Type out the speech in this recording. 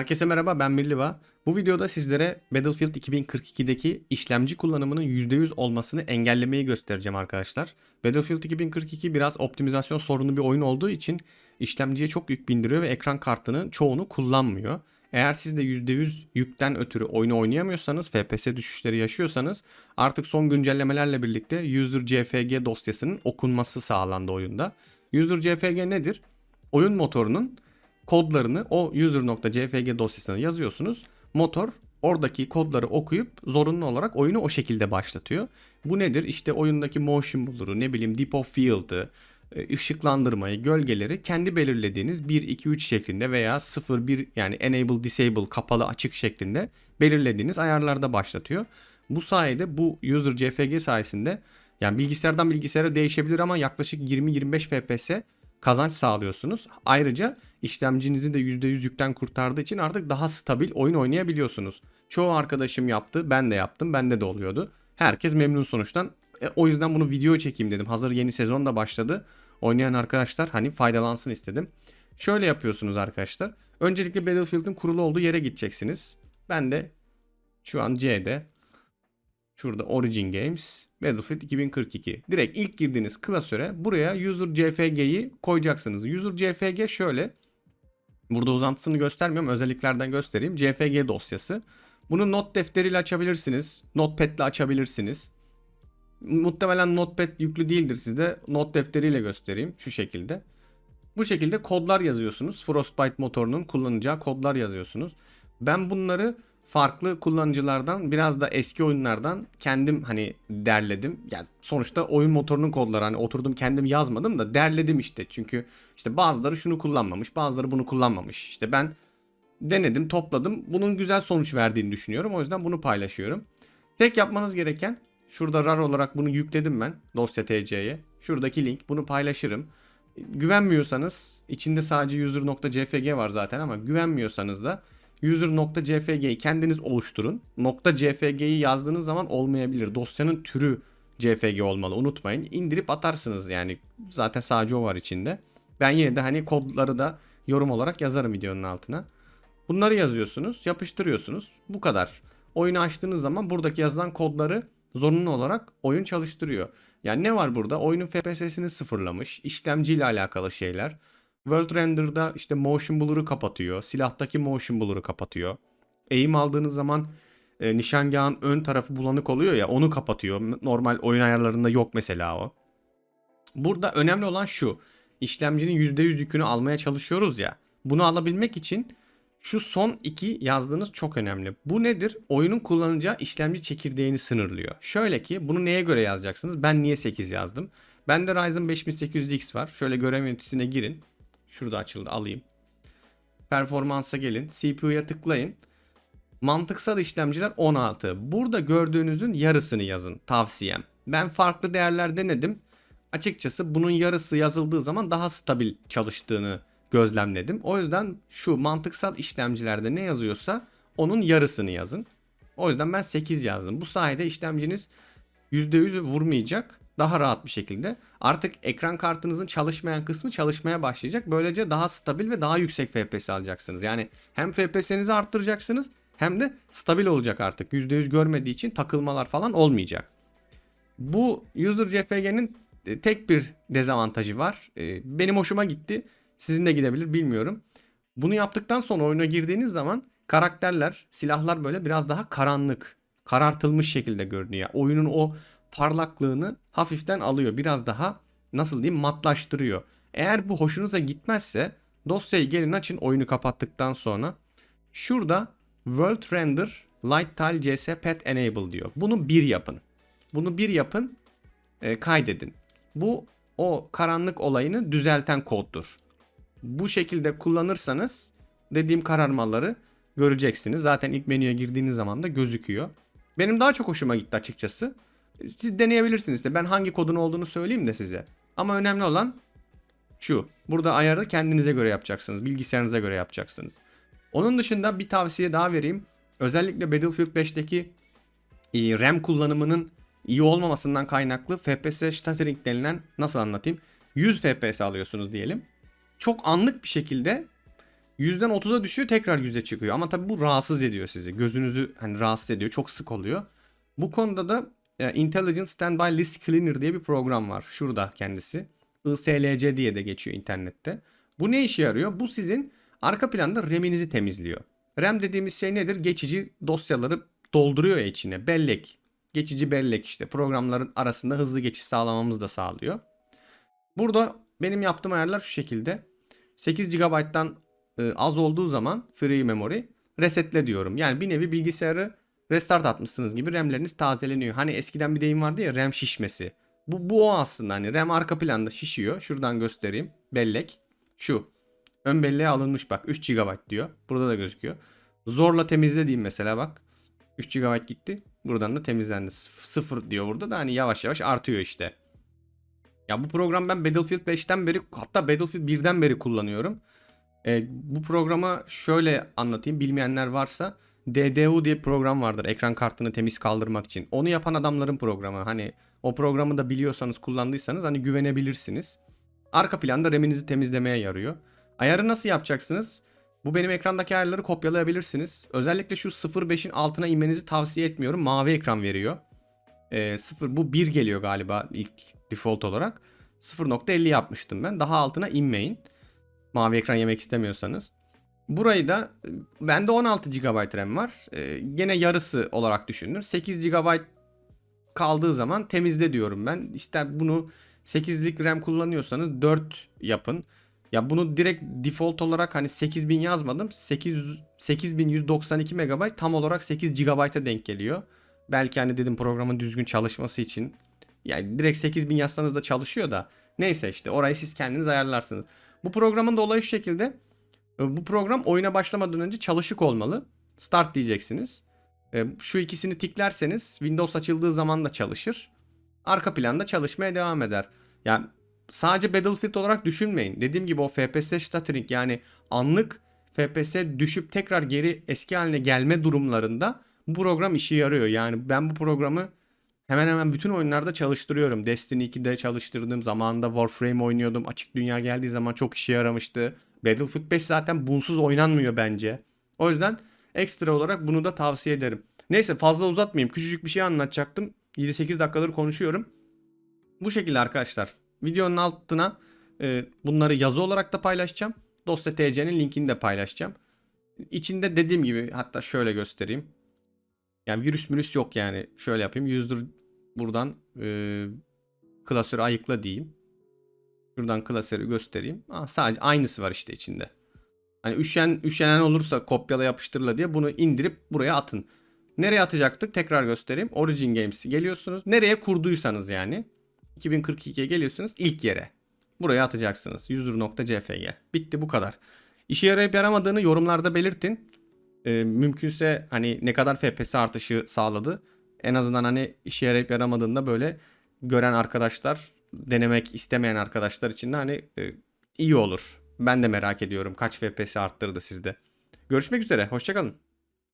Herkese merhaba ben Mirliva. Bu videoda sizlere Battlefield 2042'deki işlemci kullanımının %100 olmasını engellemeyi göstereceğim arkadaşlar. Battlefield 2042 biraz optimizasyon sorunlu bir oyun olduğu için işlemciye çok yük bindiriyor ve ekran kartının çoğunu kullanmıyor. Eğer siz de %100 yükten ötürü oyunu oynayamıyorsanız, FPS düşüşleri yaşıyorsanız artık son güncellemelerle birlikte User CFG dosyasının okunması sağlandı oyunda. User CFG nedir? Oyun motorunun kodlarını o user.cfg dosyasına yazıyorsunuz. Motor oradaki kodları okuyup zorunlu olarak oyunu o şekilde başlatıyor. Bu nedir? İşte oyundaki motion blur'u, ne bileyim depth of field'ı, e, ışıklandırmayı, gölgeleri kendi belirlediğiniz 1 2 3 şeklinde veya 0 1 yani enable disable kapalı açık şeklinde belirlediğiniz ayarlarda başlatıyor. Bu sayede bu user CFG sayesinde yani bilgisayardan bilgisayara değişebilir ama yaklaşık 20-25 FPS kazanç sağlıyorsunuz. Ayrıca işlemcinizi de %100 yükten kurtardığı için artık daha stabil oyun oynayabiliyorsunuz. Çoğu arkadaşım yaptı, ben de yaptım, bende de oluyordu. Herkes memnun sonuçtan. E, o yüzden bunu video çekeyim dedim. Hazır yeni sezon da başladı. Oynayan arkadaşlar hani faydalansın istedim. Şöyle yapıyorsunuz arkadaşlar. Öncelikle Battlefield'in kurulu olduğu yere gideceksiniz. Ben de şu an C'de Şurada Origin Games, Battlefield 2042. Direkt ilk girdiğiniz klasöre buraya User CFG'yi koyacaksınız. User CFG şöyle. Burada uzantısını göstermiyorum. Özelliklerden göstereyim. CFG dosyası. Bunu not defteriyle açabilirsiniz. Notepad ile açabilirsiniz. Muhtemelen Notepad yüklü değildir sizde. Not defteriyle göstereyim. Şu şekilde. Bu şekilde kodlar yazıyorsunuz. Frostbite motorunun kullanacağı kodlar yazıyorsunuz. Ben bunları farklı kullanıcılardan biraz da eski oyunlardan kendim hani derledim. Yani sonuçta oyun motorunun kodları hani oturdum kendim yazmadım da derledim işte. Çünkü işte bazıları şunu kullanmamış, bazıları bunu kullanmamış. İşte ben denedim, topladım. Bunun güzel sonuç verdiğini düşünüyorum. O yüzden bunu paylaşıyorum. Tek yapmanız gereken şurada RAR olarak bunu yükledim ben dosya TC'ye. Şuradaki link bunu paylaşırım. Güvenmiyorsanız içinde sadece user.cfg var zaten ama güvenmiyorsanız da user.cfg'yi kendiniz oluşturun. .cfg'yi yazdığınız zaman olmayabilir. Dosyanın türü cfg olmalı unutmayın. İndirip atarsınız yani zaten sadece o var içinde. Ben yine de hani kodları da yorum olarak yazarım videonun altına. Bunları yazıyorsunuz, yapıştırıyorsunuz. Bu kadar. Oyunu açtığınız zaman buradaki yazılan kodları zorunlu olarak oyun çalıştırıyor. Yani ne var burada? Oyunun FPS'sini sıfırlamış, işlemciyle alakalı şeyler. World Render'da işte motion blur'u kapatıyor. Silahtaki motion blur'u kapatıyor. Eğim aldığınız zaman e, nişangahın ön tarafı bulanık oluyor ya onu kapatıyor. Normal oyun ayarlarında yok mesela o. Burada önemli olan şu. İşlemcinin %100 yükünü almaya çalışıyoruz ya. Bunu alabilmek için şu son iki yazdığınız çok önemli. Bu nedir? Oyunun kullanacağı işlemci çekirdeğini sınırlıyor. Şöyle ki bunu neye göre yazacaksınız? Ben niye 8 yazdım? Bende Ryzen 5800X var. Şöyle görev yöneticisine girin. Şurada açıldı alayım. Performansa gelin. CPU'ya tıklayın. Mantıksal işlemciler 16. Burada gördüğünüzün yarısını yazın tavsiyem. Ben farklı değerler denedim. Açıkçası bunun yarısı yazıldığı zaman daha stabil çalıştığını gözlemledim. O yüzden şu mantıksal işlemcilerde ne yazıyorsa onun yarısını yazın. O yüzden ben 8 yazdım. Bu sayede işlemciniz %100'ü vurmayacak daha rahat bir şekilde. Artık ekran kartınızın çalışmayan kısmı çalışmaya başlayacak. Böylece daha stabil ve daha yüksek FPS alacaksınız. Yani hem FPS'inizi arttıracaksınız hem de stabil olacak artık. %100 görmediği için takılmalar falan olmayacak. Bu User CFG'nin e, tek bir dezavantajı var. E, benim hoşuma gitti. Sizin de gidebilir bilmiyorum. Bunu yaptıktan sonra oyuna girdiğiniz zaman karakterler, silahlar böyle biraz daha karanlık, karartılmış şekilde görünüyor. Oyunun o parlaklığını hafiften alıyor. Biraz daha nasıl diyeyim matlaştırıyor. Eğer bu hoşunuza gitmezse dosyayı gelin açın oyunu kapattıktan sonra. Şurada World Render Light Tile CS Pet Enable diyor. Bunu bir yapın. Bunu bir yapın e, kaydedin. Bu o karanlık olayını düzelten koddur. Bu şekilde kullanırsanız dediğim kararmaları göreceksiniz. Zaten ilk menüye girdiğiniz zaman da gözüküyor. Benim daha çok hoşuma gitti açıkçası. Siz deneyebilirsiniz de ben hangi kodun olduğunu söyleyeyim de size. Ama önemli olan şu. Burada ayarı kendinize göre yapacaksınız. Bilgisayarınıza göre yapacaksınız. Onun dışında bir tavsiye daha vereyim. Özellikle Battlefield 5'teki e, RAM kullanımının iyi olmamasından kaynaklı FPS stuttering denilen nasıl anlatayım? 100 FPS alıyorsunuz diyelim. Çok anlık bir şekilde Yüzden 30'a düşüyor tekrar 100'e çıkıyor. Ama tabii bu rahatsız ediyor sizi. Gözünüzü hani rahatsız ediyor. Çok sık oluyor. Bu konuda da Intelligent Standby List Cleaner diye bir program var. Şurada kendisi. ISLC diye de geçiyor internette. Bu ne işe yarıyor? Bu sizin arka planda RAM'inizi temizliyor. RAM dediğimiz şey nedir? Geçici dosyaları dolduruyor içine. Bellek. Geçici bellek işte. Programların arasında hızlı geçiş sağlamamızı da sağlıyor. Burada benim yaptığım ayarlar şu şekilde. 8 GB'dan e, az olduğu zaman free memory resetle diyorum. Yani bir nevi bilgisayarı restart atmışsınız gibi RAM'leriniz tazeleniyor. Hani eskiden bir deyim vardı ya RAM şişmesi. Bu, bu o aslında hani RAM arka planda şişiyor. Şuradan göstereyim. Bellek. Şu. Ön belleğe alınmış bak 3 GB diyor. Burada da gözüküyor. Zorla temizle diyeyim mesela bak. 3 GB gitti. Buradan da temizlendi. 0 diyor burada da hani yavaş yavaş artıyor işte. Ya bu program ben Battlefield 5'ten beri hatta Battlefield 1'den beri kullanıyorum. E, bu programa şöyle anlatayım bilmeyenler varsa DDU diye bir program vardır ekran kartını temiz kaldırmak için. Onu yapan adamların programı. Hani o programı da biliyorsanız kullandıysanız hani güvenebilirsiniz. Arka planda RAM'inizi temizlemeye yarıyor. Ayarı nasıl yapacaksınız? Bu benim ekrandaki ayarları kopyalayabilirsiniz. Özellikle şu 0.5'in altına inmenizi tavsiye etmiyorum. Mavi ekran veriyor. E, 0 bu 1 geliyor galiba ilk default olarak. 0.50 yapmıştım ben. Daha altına inmeyin. Mavi ekran yemek istemiyorsanız. Burayı da bende 16 GB RAM var. Ee, gene yarısı olarak düşündüm. 8 GB kaldığı zaman temizle diyorum ben. İster bunu 8'lik RAM kullanıyorsanız 4 yapın. Ya bunu direkt default olarak hani 8000 yazmadım. 800 8192 MB tam olarak 8 GB'a denk geliyor. Belki hani dedim programın düzgün çalışması için. Yani direkt 8000 yazsanız da çalışıyor da. Neyse işte orayı siz kendiniz ayarlarsınız. Bu programın da olayı şu şekilde. E, Bu program oyuna başlamadan önce çalışık olmalı. Start diyeceksiniz. E, Şu ikisini tiklerseniz Windows açıldığı zaman da çalışır. Arka planda çalışmaya devam eder. Yani sadece Battlefield olarak düşünmeyin. Dediğim gibi o FPS stuttering yani anlık FPS düşüp tekrar geri eski haline gelme durumlarında bu program işe yarıyor. Yani ben bu programı hemen hemen bütün oyunlarda çalıştırıyorum. Destiny 2'de çalıştırdım. Zamanında Warframe oynuyordum. Açık dünya geldiği zaman çok işe yaramıştı. Battlefield 5 zaten bunsuz oynanmıyor bence. O yüzden ekstra olarak bunu da tavsiye ederim. Neyse fazla uzatmayayım. Küçücük bir şey anlatacaktım. 7-8 dakikadır konuşuyorum. Bu şekilde arkadaşlar. Videonun altına e, bunları yazı olarak da paylaşacağım. Dosya TC'nin linkini de paylaşacağım. İçinde dediğim gibi hatta şöyle göstereyim. Yani virüs virüs yok yani. Şöyle yapayım. User buradan e, klasörü ayıkla diyeyim. Şuradan klasörü göstereyim. Aa, sadece aynısı var işte içinde. Hani üşen, üşenen olursa kopyala yapıştırla diye bunu indirip buraya atın. Nereye atacaktık? Tekrar göstereyim. Origin Games'i geliyorsunuz. Nereye kurduysanız yani. 2042'ye geliyorsunuz ilk yere. Buraya atacaksınız. user.cfg. Bitti bu kadar. İşe yarayıp yaramadığını yorumlarda belirtin. Ee, mümkünse hani ne kadar FPS artışı sağladı. En azından hani işe yarayıp yaramadığında böyle gören arkadaşlar, denemek istemeyen arkadaşlar için de hani e, iyi olur. Ben de merak ediyorum kaç FPS arttırdı sizde. Görüşmek üzere. Hoşçakalın.